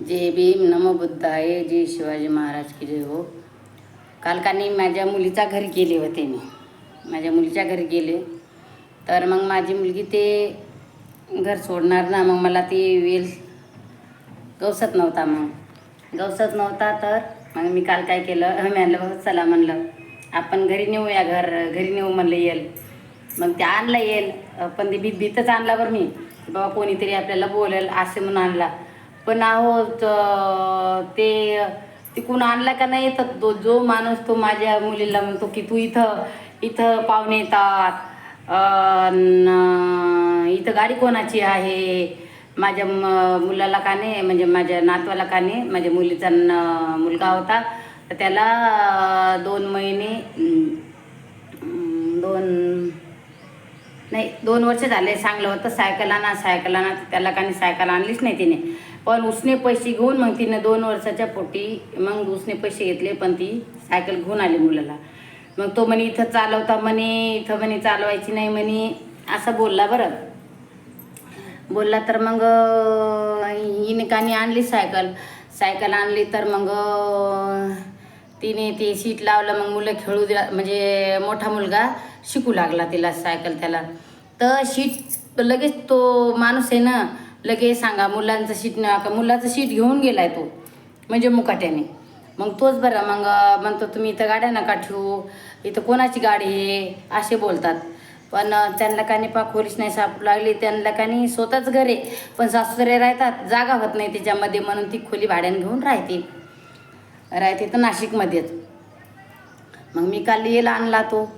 जय भीम नमो बुद्धाय जय शिवाजी महाराज की जय हो. काल का नाही माझ्या मुलीच्या घरी गेले होते मी. माझ्या मुलीच्या घरी गेले. तर मग माझी मुलगी ते घर सोडणार ना मग मला ती वेल गवसत नव्हता मग. गवसत नव्हता तर मग मी काल काय केलं? मी म्हणलं बघ चला म्हणलं आपण घरी नेऊया घर घरी नेऊ म्हणलं येईल मग ते आणलं येईल पण ते भीत भीतच आणला बरं मी. बाबा कोणीतरी आपल्याला बोलेल असे म्हणून आणला. पण अहो ते तिकून आणला का नाही तर तो जो माणूस तो माझ्या मुलीला म्हणतो की तू इथं इथं पाहुणे येतात. इथं गाडी कोणाची आहे? माझ्या म- मुलाला का नाही म्हणजे माझ्या नातवाला का नाही माझ्या मुलीचा मुलगा होता. तर त्याला दोन महिने दोन नाही दोन वर्ष झाले चांगलं होतं सायकल आणा सायकल आणा. त्याला काही सायकल आणलीच नाही तिने. पण उसने पैसे घेऊन मग तिने दोन वर्षाच्या पोटी मग उसने पैसे घेतले पण ती सायकल घेऊन आली मुलाला. मग तो म्हणे इथं चालवता म्हणे इथं म्हणे चालवायची नाही म्हणे. असं बोलला बरं. बोलला तर मग अं, हिने आणली सायकल? सायकल आणली तर मग तिने ते सीट लावलं मग मुलं खेळू दिला म्हणजे मोठा मुलगा शिकू लागला तिला सायकल त्याला. तर सीट लगेच तो माणूस आहे ना लगेच सांगा मुलांचं शीट ना का मुलाचं शीट घेऊन गेलाय तो म्हणजे मुकाट्याने. मग तोच बरं मग म्हणतो तुम्ही इथं गाड्या नका ठेवू. इथं कोणाची गाडी आहे? असे बोलतात. पण त्यांना कानी पाक खोलीच नाही साप लागली. त्यांना कानी स्वतःच घर आहे. पण सासरे राहतात जागा होत नाही त्याच्यामध्ये म्हणून ती खोली भाड्याने घेऊन राहते. राहते तर नाशिकमध्येच. मग मी काल येल आणला तो.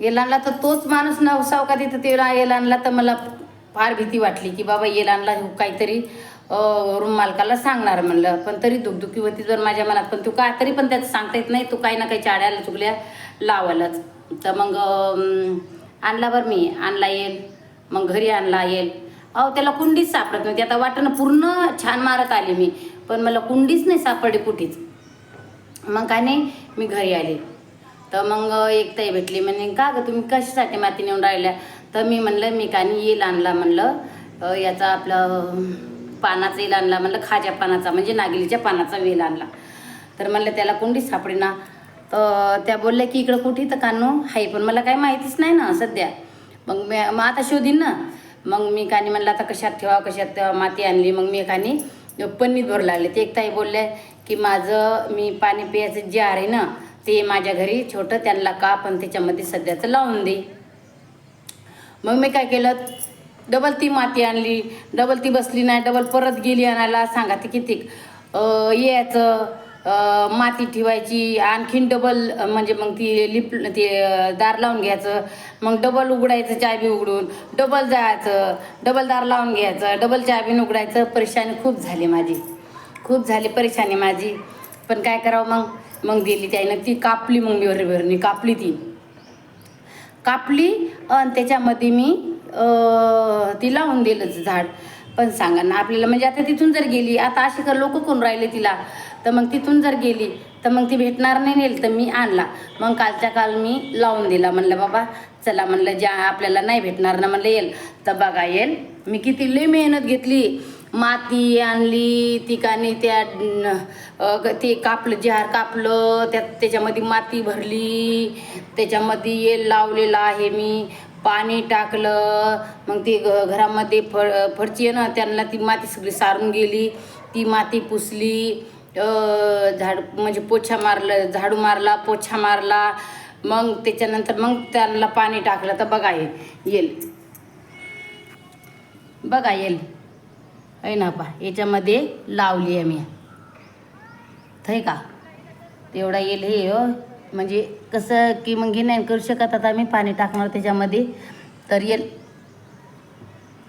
येल आणला तर तोच माणूस नवसाव का तिथं ते येल आणला तर मला फार भीती वाटली की बाबा येल आणला हो काहीतरी रूम मालकाला सांगणार म्हणलं. पण तरी दुखदुखी होती जर माझ्या मनात पण तू का तरी पण त्यात सांगता येत नाही तू काही ना काही चाड्याला चुकल्या लावायलाच. तर मग आणला बरं मी आणला येईल मग घरी आणला येईल. अहो त्याला कुंडीच सापडत नव्हती. आता वाटणं पूर्ण छान मारत आली मी पण मला कुंडीच नाही सापडली कुठेच. मग काय नाही मी घरी आले. तर मग एक ताई भेटली म्हणे का ग तुम्ही कशासाठी माती नेऊन राहिल्या? तर मी म्हणलं मी कानी येईल येल आणला म्हणलं. याचा आपलं पानाचा येल आणला म्हणलं खाज्या पानाचा म्हणजे नागिलीच्या पानाचा वेल आणला. तर म्हणलं त्याला कोणतीच सापडेना? तर त्या बोलल्या की इकडं कुठे तर कानो आहे पण मला काही माहितीच नाही ना सध्या. मग मी मग आता शोधीन ना. मग मी कानी म्हणलं आता कशात ठेवा कशात ठेवा माती आणली. मग मी कानी पन्नीत भरू लागले. ते एक ताई बोलले की माझं मी पाणी पियाचं जे आहे ना ते माझ्या घरी छोटं त्यांना का पण त्याच्यामध्ये सध्याचं लावून दे. मग मी काय केलं? डबल ती माती आणली. डबल ती बसली नाही. डबल परत गेली आणायला. सांगा ती किती? अं, यायचं माती ठेवायची. आणखीन डबल म्हणजे मग ती लिप ते दार लावून घ्यायचं. मग डबल उघडायचं चाबी उघडून. डबल जायचं. डबल दार लावून घ्यायचं. डबल चाबीन उघडायचं. परेशानी खूप झाली माझी. खूप झाली परेशानी माझी. पण काय करावं मग? मग दिली त्यानं. ती कापली मग मी भरणी कापली ती. कापली आणि त्याच्यामध्ये मी ती लावून दिलं झाड. पण सांगा ना आपल्याला म्हणजे आता तिथून जर गेली आता अशी का लोक कोण राहिले तिला? तर मग तिथून जर गेली तर मग ती भेटणार नाही नेल तर मी आणला. मग कालच्या काल मी लावून दिला. म्हणलं बाबा चला म्हणलं ज्या आपल्याला नाही भेटणार ना म्हणलं येईल तर बघा येईल मी किती लई मेहनत घेतली. माती आणली ठिकाणी त्या ग- ते कापलं जार कापलं त्यात त्याच्यामध्ये माती भरली त्याच्यामध्ये येल लावलेला आहे मी पाणी टाकलं मग ते घरामध्ये फळ फडची आहे ना त्यांना ती माती सगळी सारून गेली ती माती पुसली झाड म्हणजे पोछा मारलं झाडू मारला पोछा मारला मग त्याच्यानंतर मग त्यांना पाणी टाकलं. तर बघा येईल येईल. बघा येईल. आहे ना पा याच्यामध्ये लावली आहे मी. थय का? तेवढा येईल हे हो. म्हणजे कसं की मग हे नाही करू शकत आता मी पाणी टाकणार त्याच्यामध्ये. तर येईल.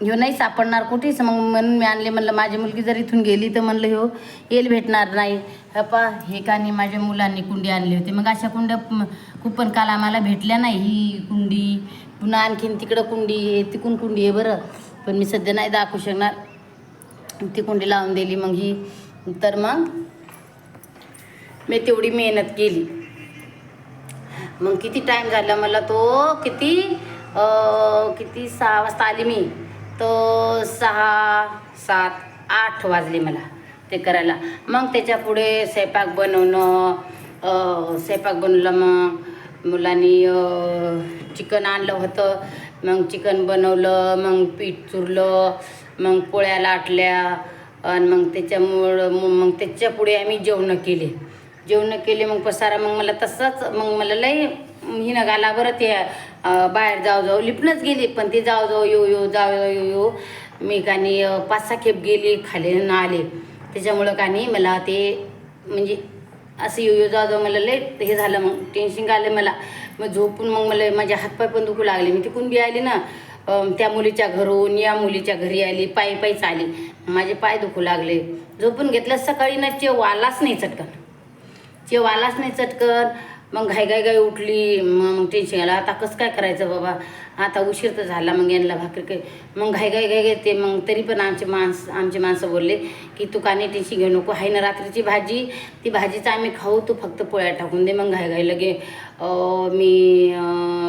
ह्यो नाही सापडणार कुठेच. मग म्हणून मी आणले म्हणलं माझी मुलगी जर इथून गेली तर म्हणलं ह्यो येल भेटणार नाही. हपा हे का नाही माझ्या मुलांनी कुंडी आणली होती. मग अशा कुंड्या कुपन काल आम्हाला भेटल्या नाही ही कुंडी. पुन्हा आणखीन तिकडं कुंडी आहे तिकून कुंडी आहे बरं. पण मी सध्या नाही दाखवू शकणार. ती कुंडी लावून दिली मग ही. तर मग मी तेवढी मेहनत केली. मग किती टाईम झाला मला तो किती अं, किती सहा वाजता आली मी? तो सहा सात आठ वाजले मला ते करायला. मग त्याच्या पुढे स्वयंपाक बनवणं स्वयंपाक बनवलं मग. मुलांनी चिकन आणलं होतं. मग चिकन बनवलं मग पीठ चुरलं. मग पोळ्या लाटल्या आणि मग त्याच्यामुळं मग मग त्याच्या पुढे आम्ही जेवणं केले. जेवणं केले मग पसारा मग मला तसंच मग मला लई हिनं घाला बरं ते बाहेर जाऊ जाऊ लिपणंच गेली पण ते जाऊ जाऊ येऊ येऊ जाऊ जाऊ येऊ येऊ मी कानी पाच सहा खेप गेली खाली न आले. त्याच्यामुळं कानी मला ते म्हणजे असं येऊ येऊ जाऊ जाऊ मला लई हे झालं मग टेन्शन आलं मला. मग झोपून मग मला माझे हातपाय पण दुखू लागले. मी तिकून बी आली ना त्या मुलीच्या घरून या मुलीच्या घरी आली पायी पायीच आली माझे पाय दुखू लागले. झोपून घेतलं सकाळी ना चेव आलाच नाही चटकन. चेव आलाच नाही चटकन. मग घाई घाई घाई उठली. मग टेन्शन आलं. आता कसं काय करायचं बाबा? आता उशीर तर झाला. मग यांना भाकरी काही मग घाई घाई घाई घेते. मग तरी पण आमचे माणस आमचे माणसं बोलले की तू काने टेन्शन घेऊ नको. आहे ना रात्रीची भाजी? ती भाजीचं आम्ही खाऊ. तू फक्त पोळ्या टाकून दे. मग घाई घाई लगे मी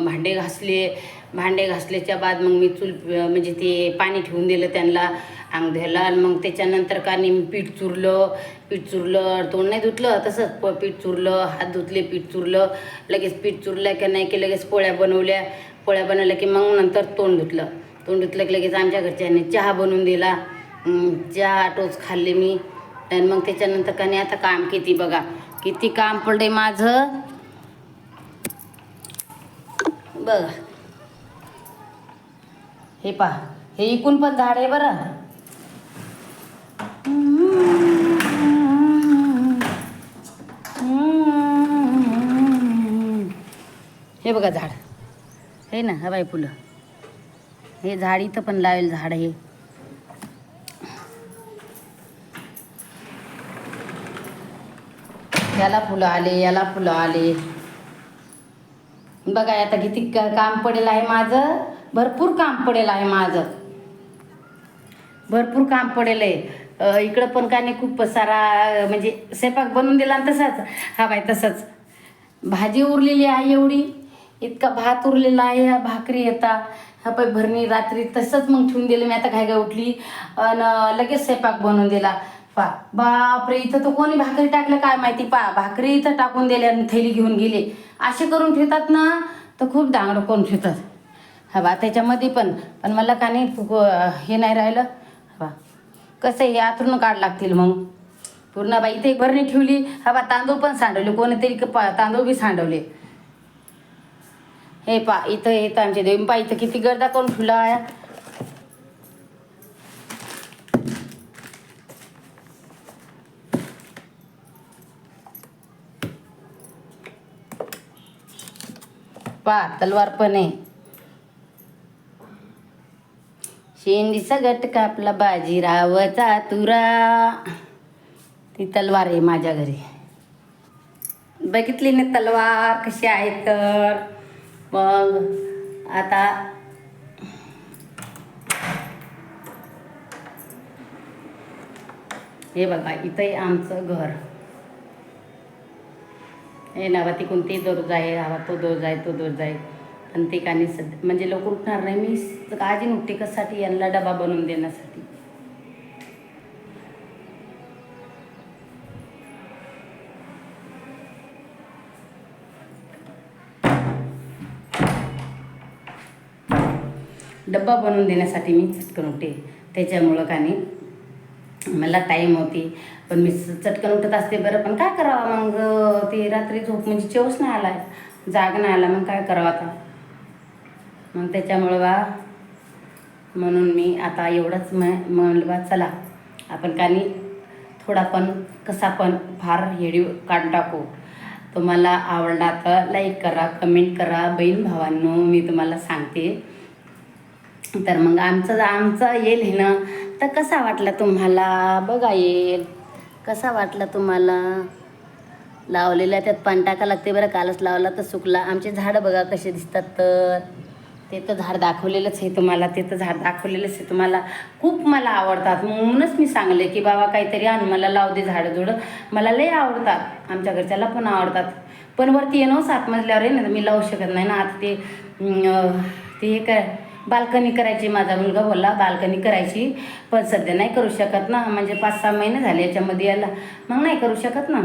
भांडे घासले. भांडे घासल्याच्या बाद मग मी चूल म्हणजे ते पाणी ठेवून दिलं त्यांना अंग धुयला आणि मग त्याच्यानंतर का नाही मी पीठ चुरलं. पीठ चुरलं तोंड नाही धुतलं तसंच प पीठ चुरलं हात धुतले पीठ चुरलं. लगेच पीठ चुरलं की नाही की लगेच पोळ्या बनवल्या. पोळ्या बनवल्या की मग नंतर तोंड धुतलं. तोंड धुतलं की लगेच आमच्या घरच्यांनी चहा बनवून दिला. चहा टोच खाल्ले मी. आणि मग त्याच्यानंतर का नाही आता काम किती बघा. किती काम पडले माझं. बघा. हे पहा हे इकून पण झाड आहे बरं. हे बघा झाड. हे ना हवाई फुलं. हे झाड इथं पण लावेल झाड हे. याला फुलं आले याला फुलं आले. बघा आता किती काम पडेल आहे माझं. भरपूर काम पडेल आहे माझं. भरपूर काम पडेल आहे. इकडं पण काय नाही खूप सारा म्हणजे स्वयंपाक बनवून दिला आणि तसाच. हा बाय तसंच. भाजी उरलेली आहे एवढी. इतका भात उरलेला आहे ह्या भाकरी येता हा पाय भरणी रात्री तसंच मग ठेवून दिलं. मी आता काय काय उठली आणि लगेच स्वयंपाक बनवून दिला. पा बापरे इथं तर कोणी भाकरी टाकलं काय माहिती? पा भाकरी इथं टाकून दिल्या आणि थैली घेऊन गेले. असे करून ठेवतात ना तर खूप डांगडं करून ठेवतात? हा बा त्याच्यामध्ये पण. पण मला का नाही हे नाही राहिलं. हा बा कसं हे आतून काढ लागतील मग. पूर्ण बाई इथे भरणी ठेवली. हा बा तांदूळ पण सांडवले. कोणीतरी क- पा- तांदूळ बी सांडवले. हे पा इथं येतं आमच्या देवी. पा इथं किती गर्दा करून ठेवला आहे. पा तलवार पण आहे. शेंडी सगट कापला बाजीरावचा तुरा. ती तलवार आहे माझ्या घरी. बघितली ना तलवार कशी आहे तर? मग आता हे बघा इथं आहे आमचं घर. हे नावा ती ते दररोज आहे हवा तो दररोज आहे तो दररोज आहे. आणि ते काही सध्या म्हणजे लवकर उठणार नाही. मी काळजी उठते कशासाठी यांना डबा बनवून देण्यासाठी. डब्बा बनवून देण्यासाठी मी चटकन उठते. त्याच्यामुळं का नाही मला टाईम होती. पण मी चटकन उठत असते बरं. पण काय करावं मग? ते रात्री झोप म्हणजे चेवच नाही आला जाग नाही आला. मग काय करावं आता? मग त्याच्यामुळं बा म्हणून मी आता एवढंच म म्हणलं बा चला आपण का नाही थोडा पण कसा पण फार व्हिडिओ काढून टाकू. तुम्हाला आवडला तर लाईक करा कमेंट करा. बहीण भावांनो मी तुम्हाला सांगते. तर मग आमचं आमचं येईल हे ना तर कसा वाटला तुम्हाला? बघा येईल कसा वाटला तुम्हाला? लावलेला त्यात पण टाका लागते बरं कालच लावला तर सुकला. आमचे झाडं बघा कसे दिसतात तर. ते तर झाड दाखवलेलंच आहे तुम्हाला ते तर झाड दाखवलेलंच आहे तुम्हाला. खूप मला आवडतात. म्हणूनच मी सांगले की बाबा काहीतरी आण मला लाव दे झाडं झुडं. मला लई आवडतात. आमच्या घरच्याला पण आवडतात. पण वरती येणं हो, सात मजल्यावर आहे ना मी लावू शकत नाही ना. आता ते ते हे काय बाल्कनी करायची माझा मुलगा बोलला बाल्कनी करायची. पण सध्या नाही करू शकत ना. म्हणजे पाच सहा महिने झाले याच्यामध्ये याला मग नाही करू शकत ना.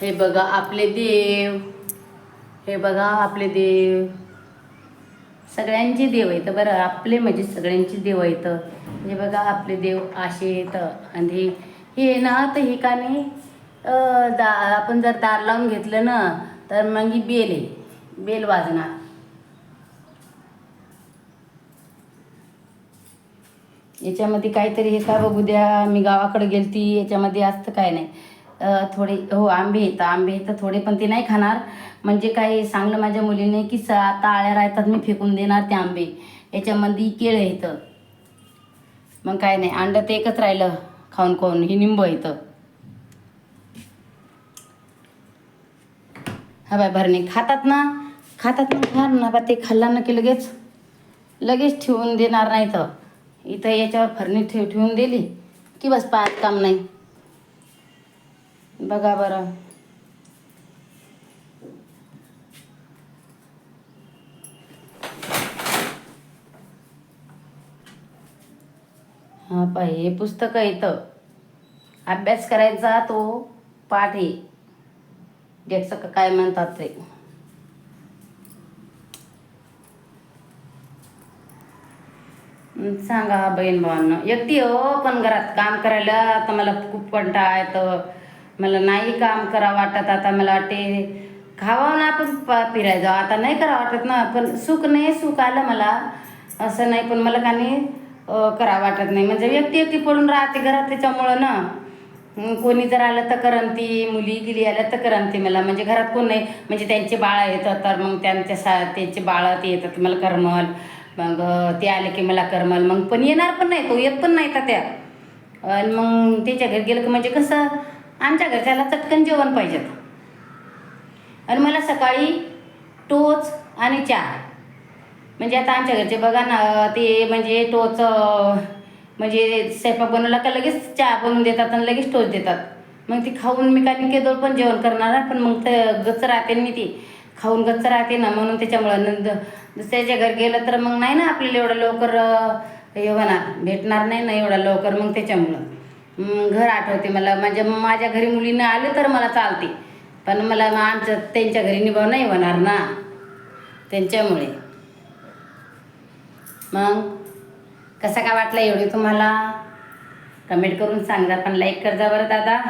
हे बघा आपले देव. हे बघा आपले देव. सगळ्यांचे देव आहेत. बरं आपले म्हणजे सगळ्यांचे देव आहेत. हे बघा आपले देव असे आहेत. आणि हे ना तर हे का नाही दा आपण जर दार लावून घेतलं ना तर मग ही बेल आहे. बेल वाजणार. याच्यामध्ये काहीतरी हे का बघू द्या मी गावाकडे गेलती याच्यामध्ये असतं काय नाही. थोडे हो आंबे येतं आंबे येतं थोडे पण ते नाही खाणार. म्हणजे काही सांगलं माझ्या मुलीने की स आता आळ्या राहतात मी फेकून देणार ते आंबे. याच्यामध्ये केळं येतं. मग काय नाही अंड ते एकच राहिलं खाऊन खाऊन ही निंब येतं. हा बाय भरणे. खातात ना? खातात ना खार ना बा ते खाल्ला ना की लगेच लगेच ठेवून देणार नाही तर. इथं याच्यावर फरणी ठेव ठेवून दिली की बस पायात काम नाही. बघा बरं. हा पाय हे पुस्तक येतं अभ्यास करायचा तो पाठ आहे. ज्याचं का काय म्हणतात ते. सांगा बहीण भावांना. एकटी हो पण घरात काम करायला आता मला खूप कंटाळा येतं. मला नाही काम करा वाटत आता मला वाटते खावा ना आपण प- फिरायला जाऊ आता नाही करा वाटत ना पण सुख नाही सुख आलं मला. असं नाही पण मला काही करा वाटत नाही. म्हणजे व्यक्ती व्यक्ती पडून राहते घरात त्याच्यामुळं ना. कोणी जर आलं तर करमती मुली गिली आल्या तर करमती मला. म्हणजे घरात कोण नाही. म्हणजे त्यांचे बाळ येतात तर मग त्यांच्या सा त्यांचे बाळ ते येतात मला करमल. मग ते आले की मला करमल. मग पण येणार पण नाही तो येत पण नाही तर त्या. आणि मग त्याच्या घरी गेलं की म्हणजे कसं आमच्या घरच्याला चटकन जेवण पाहिजेत आणि मला सकाळी टोच आणि चहा. म्हणजे आता आमच्या घरचे बघा ना ते म्हणजे टोच म्हणजे स्वयंपाक बनवला का लगेच चहा बनवून देतात आणि लगेच टोच देतात. मग ती खाऊन मी काय केदोळ पण जेवण करणार पण मग ते गच्च राहते मी ती. खाऊन गच्च राहते ना म्हणून त्याच्यामुळं नंद दुसऱ्याच्या घर गेलं तर मग नाही ना आपल्याला एवढं लवकर हे होणार भेटणार नाही ना एवढं लवकर मग त्याच्यामुळं. घर आठवते मला. म्हणजे माझ्या घरी मुलींना आले तर मला चालते. पण मला मग त्यांच्या घरी निभाव नाही होणार ना. त्यांच्यामुळे. मग? कसा काय वाटला एवढी तुम्हाला? कमेंट करून सांगा पण लाईक करजा बरं दादा.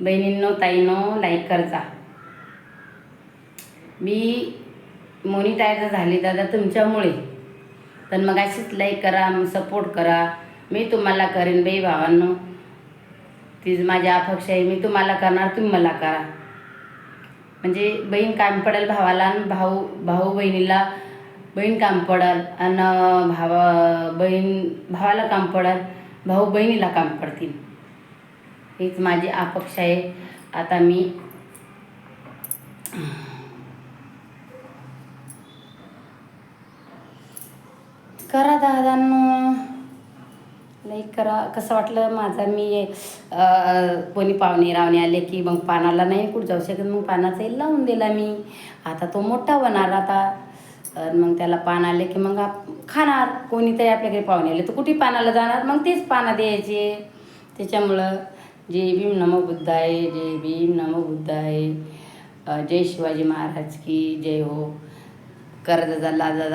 बहिणींनो ताईनो लाईक करजा. मी मोनिटायझर झाली दादा तुमच्यामुळे. पण मग अशीच लाईक करा सपोर्ट करा. मी तुम्हाला करेन बाई भावांनो. तीच माझी अपेक्षा आहे. मी तुम्हाला करणार तुम्ही मला करा. म्हणजे बहीण काम पडेल भावाला आणि भाऊ भाऊ बहिणीला बहीण काम पडेल आणि भावा बहीण भावाला काम पडेल भाऊ बहिणीला काम पडतील. हीच माझी अपेक्षा आहे. आता मी करा दादांनो. लाईक करा कसं वाटलं माझं? मी कोणी पाहुणे रावणे आले की मग पानाला नाही कुठं जाऊ शकत? मग पानाचा लावून दिला मी. आता तो मोठा होणार आता. मग त्याला पान आले की मग आप खाणार. कोणीतरी आपल्याकडे पाहुणे आले. तर कुठे पानाला जाणार? मग तेच पानं द्यायचे. त्याच्यामुळं जय भीम नमो बुद्धाय जय भीम नमो बुद्धाय. आहे जय शिवाजी महाराज की जय हो. कर्ज लाजा